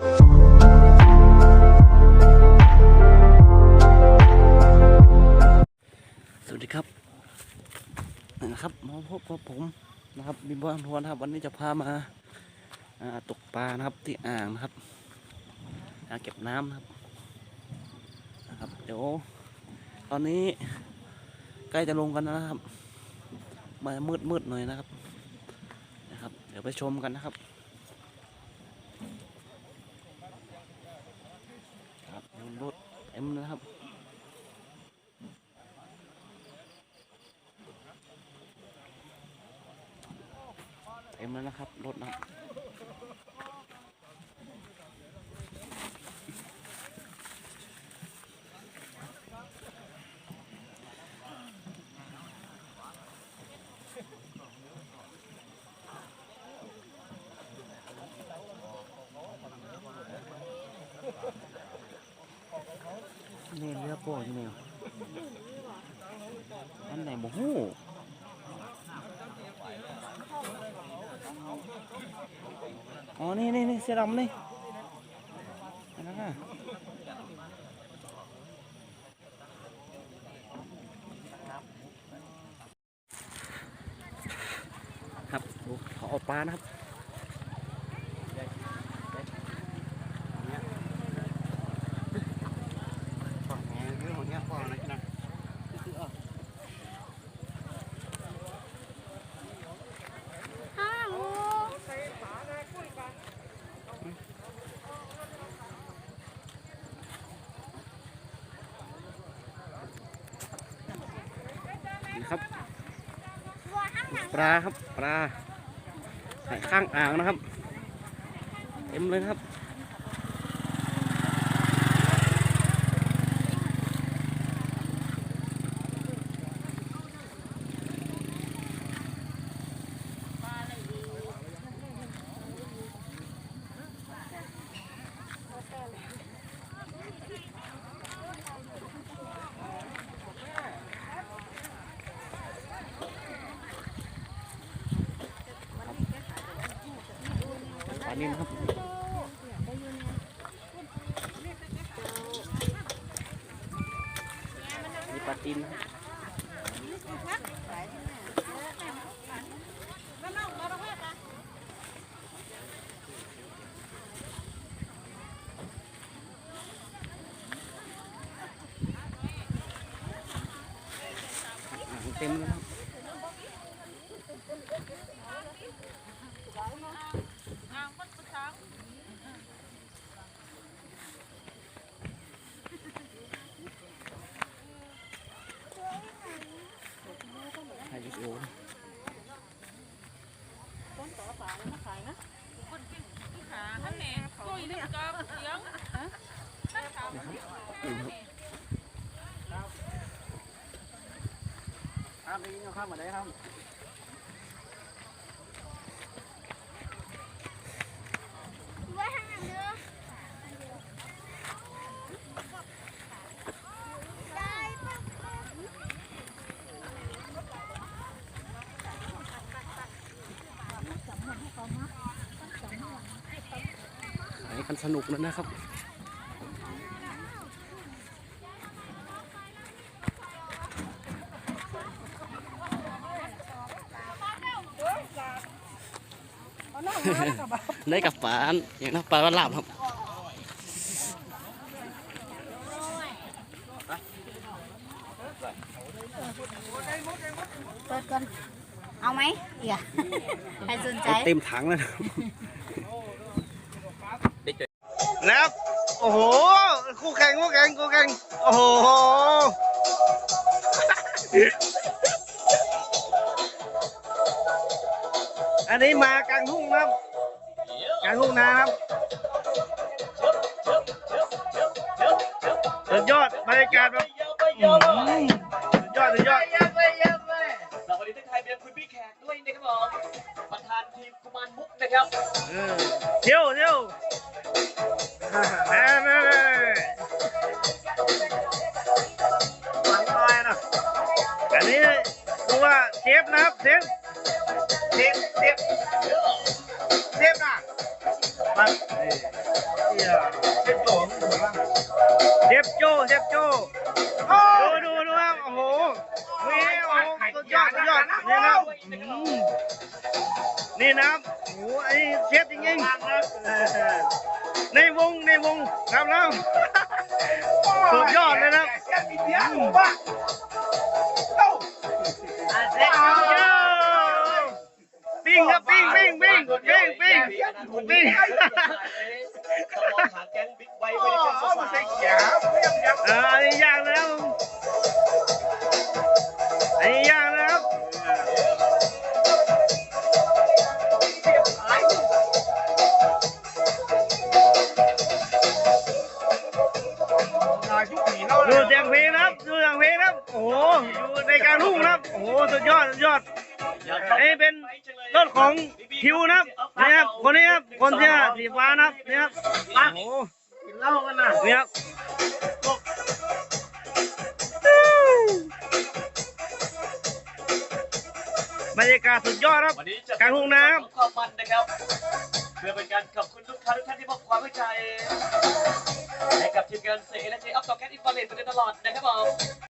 สวัสดีครับนะครับมาพบกับผมนะครับบิมบอลทวนครับ วันนี้จะพามาตกปลานะครับที่อ่างนะครับอ่างเก็บน้ำนะครับนะครับเดี๋ยวตอนนี้ใกล้จะลงกันนะครับมามืดมืดหน่อยนะครับนะครับ เดี๋ยวไปชมกันนะครับรถเต็มนะครับเต็มแล้วนะครับรถนะ นี่เรือโป้ยนี่อันไหนบ่ฮู้อ๋อ นี่นี่นี่เสื้อดำนี่อันนั้นน่ะครับเขาเอาปลานะครับ ปลาครับปลาใส่ข้างอ่างนะครับ เต็มเลยครับ ปลานิ่มครับมีปลาตีนนะค รับอ่างเต็มเลยครับถ่ายวิดีโอนะท่านแม่คุยเรื่องกับเสียงครับนี่เข้ามมาได้ครับ กันสนุกแล้วนะครับได้กับปลาอันอย่างนั้นปลาว่าลาบครับเปิดก่อนเอาไหมเดี๋ยวใครสนใจเต็มถังแล้วนะครับแล้ว โอ้โห คู่แข่งคู่แข่งคู่แข่งโอ้โห อันนี้มากลางทุ่งครับกลางทุ่งนาครับสุดยอดบรรยากาศแบบอื้อหือสุดยอดสุดยอดสวัสดีทักทายเป็นคุณพี่แขกด้วยนะครับผมประธานทีมกุมารมุกนะครับ เออเที่ยวเที่ยว ว่าเชฟนะครับเชฟเชฟเชฟเชฟนะมานี่เชฟโจ้เชฟโจ้เชฟโจ้ดูดูดูครับโอ้โหนี่โอ้โหสุดยอดสุดยอดนี่นะครับอืมนี่นะครับโอ้โหไอ้เชฟจริงๆในวงในวงครับแล้วสุดยอดเลยนะครับ ปิ้งครับปิ้งปิ้งปิ้งปิ้งปิ้งปิ้งเอออันนี้ยากแล้วอันนี้ยากแล้ว งเพลงครับ โอ้โหอยู่ในกลารทุ่งนะครับ โอ้โหสุดยอดสุดยอดเอ้ยเป็นรถของคิวนะครับนี่ครับคนนี้ครับคนเสื้อสีฟ้านะครับนี่ครับโอ้โหกินเหล้ากันนะนี่ครับบรรยากาศสุดยอดครับวันนี้จะกางทุ่งนาครับความมันนะครับเพื่อเป็นการขอบคุณาทุกท่านที่มอบความไว้ใจให้กับทีมงานเสและเจอัพต่อแก๊สอินฟราเรดมาโดยตลอดนะครับผม